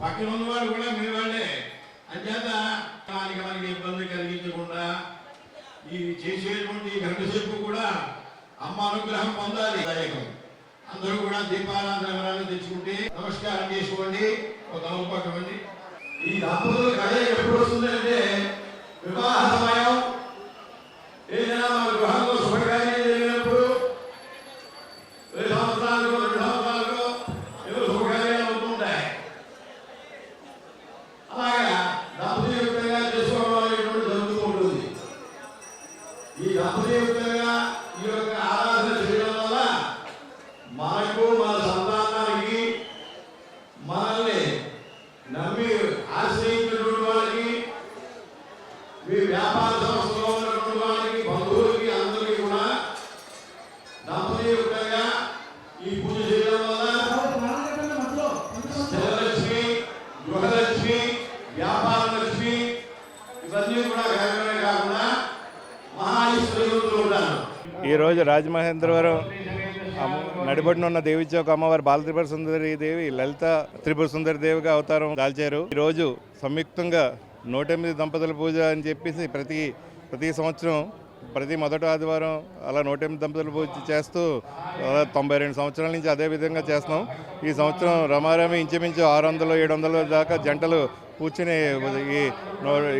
పక్కన ఉన్నవాడు కూడా మీ వాళ్ళే. అంచేత మనకి మనకి ఇబ్బంది కలిగించకుండా ఈ చేసేటువంటి ఈ గంట సేపు కూడా అమ్మ అనుగ్రహం పొందాలి. దాయకం అందరూ కూడా దీపారాధన తెచ్చుకుంటే నమస్కారం చేసుకోండి. ఒక నమ్మకమండి ఈ దంపతుల కథ ఎప్పుడు వస్తుందంటే ఈరోజు రాజమహేంద్రవరం నడిబడినున్న నడిబడిన దేవి అమ్మవారి బాల త్రిపుర సుందరి దేవి లలిత త్రిపుర సుందరి దేవిగా అవతారం దాల్చారు. ఈరోజు సంయుక్తంగా నూట ఎనిమిది దంపతుల పూజ అని చెప్పేసి ప్రతి ప్రతి సంవత్సరం ప్రతి మొదటి ఆదివారం అలా నూట ఎనిమిది దంపతుల పూజ చేస్తూ తొంభై రెండు సంవత్సరాల నుంచి అదే విధంగా చేస్తున్నాం. ఈ సంవత్సరం రమారమి ఇంచుమించు ఆరు వందలు ఏడు వందల దాకా జంటలు కూర్చుని ఈ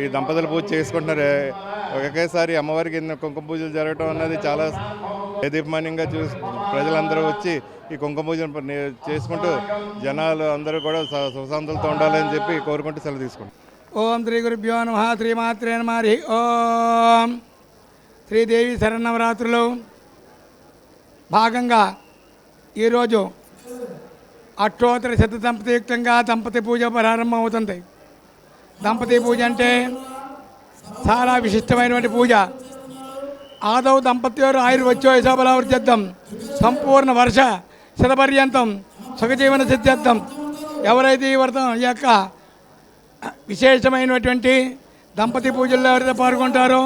ఈ దంపతుల పూజ చేసుకుంటున్నారు. ఒకేసారి అమ్మవారికి ఇన్ని కుంకుమ పూజలు జరగటం అన్నది చాలా దేదీప్యమానంగా చూసి ప్రజలందరూ వచ్చి ఈ కుంకుమ పూజను చేసుకుంటూ జనాలు అందరూ కూడా స- సుఖశాంతులతో ఉండాలని చెప్పి కోరుకుంటూ సెలవు తీసుకుంటాం ఓం శ్రీ గురుభ్యో నమ శ్రీమాత్రే నమ హరి ఓం. శ్రీదేవి శరణవరాత్రులు. భాగంగా ఈరోజు అష్టోత్తర శత దంపతియుక్తంగా దంపతి పూజ ప్రారంభం అవుతుంది దంపతి పూజ అంటే చాలా విశిష్టమైనటువంటి పూజ. ఆదౌ దంపత్యోరు ఆయుర్వచ్చో యశోబలావృత్యర్థం సంపూర్ణ వర్ష శతపర్యంతం సుఖజీవన సిద్ధ్యర్థం. ఎవరైతే ఈ వ్రతం ఈ యొక్క విశేషమైనటువంటి దంపతి పూజల్లో ఎవరైతే పాల్గొంటారో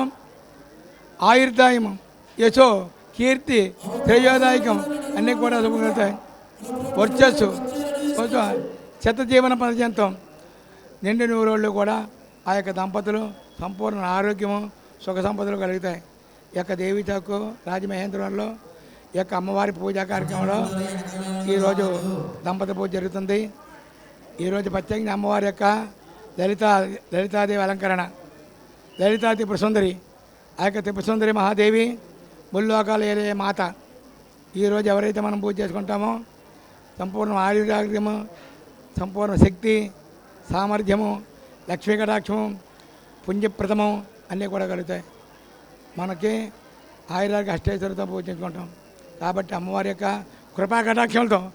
ఆయుర్దాయం యశో కీర్తి త్రయోదాయకం అన్నీ కూడా శుభకలుగుతాయి వర్చస్సు కొంచెం చెత్త జీవన పర్యంతం. నిండు నూరోళ్ళు కూడా ఆ యొక్క దంపతులు సంపూర్ణ ఆరోగ్యము సుఖ సంపదలు కలుగుతాయి. ఈ యొక్క దేవి చౌక్ రాజమహేంద్రంలో ఈ యొక్క అమ్మవారి పూజా కార్యక్రమంలో ఈరోజు దంపతి పూజ జరుగుతుంది. ఈరోజు ప్రత్యేకంగా అమ్మవారి యొక్క లలిత లలితాదేవి అలంకరణ. లలితా త్రిపురసుందరి ఆ యొక్క త్రిపురసుందరి మహాదేవి ముల్లోకాలు ఏలే మాత. ఈరోజు ఎవరైతే మనం పూజ చేసుకుంటామో సంపూర్ణ ఆయుర్దాగ్యము సంపూర్ణ శక్తి సామర్థ్యము లక్ష్మీ కటాక్షము పుణ్యప్రథమం అన్నీ కూడా కలుగుతాయి. మనకి ఆయుర్దాగ అష్టేశ్వరితో పూజించుకుంటాం. కాబట్టి అమ్మవారి యొక్క కృపా కటాక్షలతో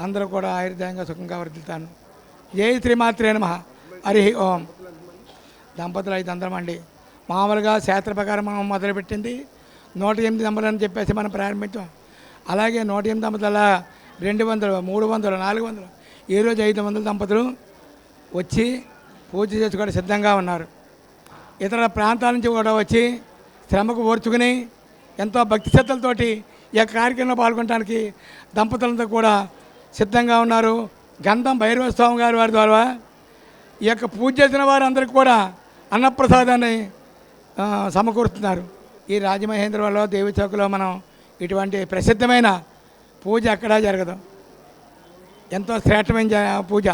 అందరూ కూడా ఆయుర్దాయంగా సుఖంగా వర్తిల్తాను జై శ్రీమాత్రే నమ. హరి ఓం. దంపతులు ఐదు అందరం అండి. మామూలుగా శాస్త్ర ప్రకారం మనం మొదలుపెట్టింది నూట ఎనిమిది దంపతులు అని చెప్పేసి మనం ప్రారంభించాం. అలాగే నూట ఎనిమిది దంపతుల రెండు వందలు మూడు వందలు నాలుగు వందలు ఈరోజు ఐదు వందల దంపతులు వచ్చి పూజ చేసుకోవడం సిద్ధంగా ఉన్నారు. ఇతర ప్రాంతాల నుంచి కూడా వచ్చి శ్రమకు ఓర్చుకుని ఎంతో భక్తి శ్రద్ధలతోటి ఈ యొక్క కార్యక్రమంలో పాల్గొనడానికి దంపతులంతా కూడా సిద్ధంగా ఉన్నారు. గంధం భైరవ స్వామి గారి వారి ద్వారా ఈ యొక్క పూజ చేసిన వారందరికీ కూడా అన్నప్రసాదాన్ని సమకూరుస్తున్నారు. ఈ రాజమహేంద్రవరంలో దేవి చౌకలో మనం ఇటువంటి ప్రసిద్ధమైన పూజ ఎక్కడా జరగదు. ఎంతో శ్రేష్టమైన పూజ.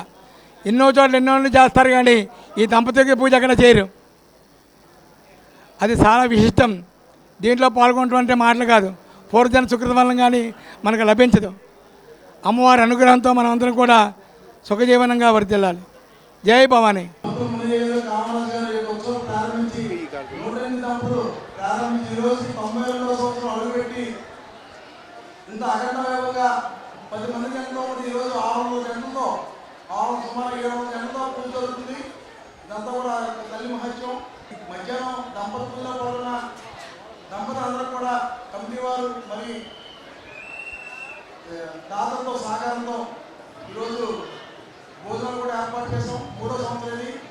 ఎన్నో చోట్ల ఎన్నో చేస్తారు కానీ ఈ దంపతులకి పూజ ఎక్కడ చేయరు. అది చాలా విశిష్టం. దీంట్లో పాల్గొనటువంటి మాటలు కాదు. పూర్వజన సుకృత వలన కానీ మనకు లభించదు. అమ్మవారి అనుగ్రహంతో మనం అందరం కూడా సుఖజీవనంగా వర్దిల్లాలి. జై భవానీ. పంతొమ్మిది ఇంత అఖండ వైభవంగా పది మంది గంటలో ఉంది ఈరోజు ఆరు వందల గంటలతో ఆరు సుమారు ఏడు వందల గంటలతో పూజ జరుగుతుంది ఇదంతా మధ్యాహ్నం దంపతుల్లో పాల్గొన్న దంపతులందరూ కూడా కమిటీ వారు మరి దాతలతో సహకారంతో ఈరోజు భోజనాలు కూడా ఏర్పాటు చేసాం మూడో సంవత్సరం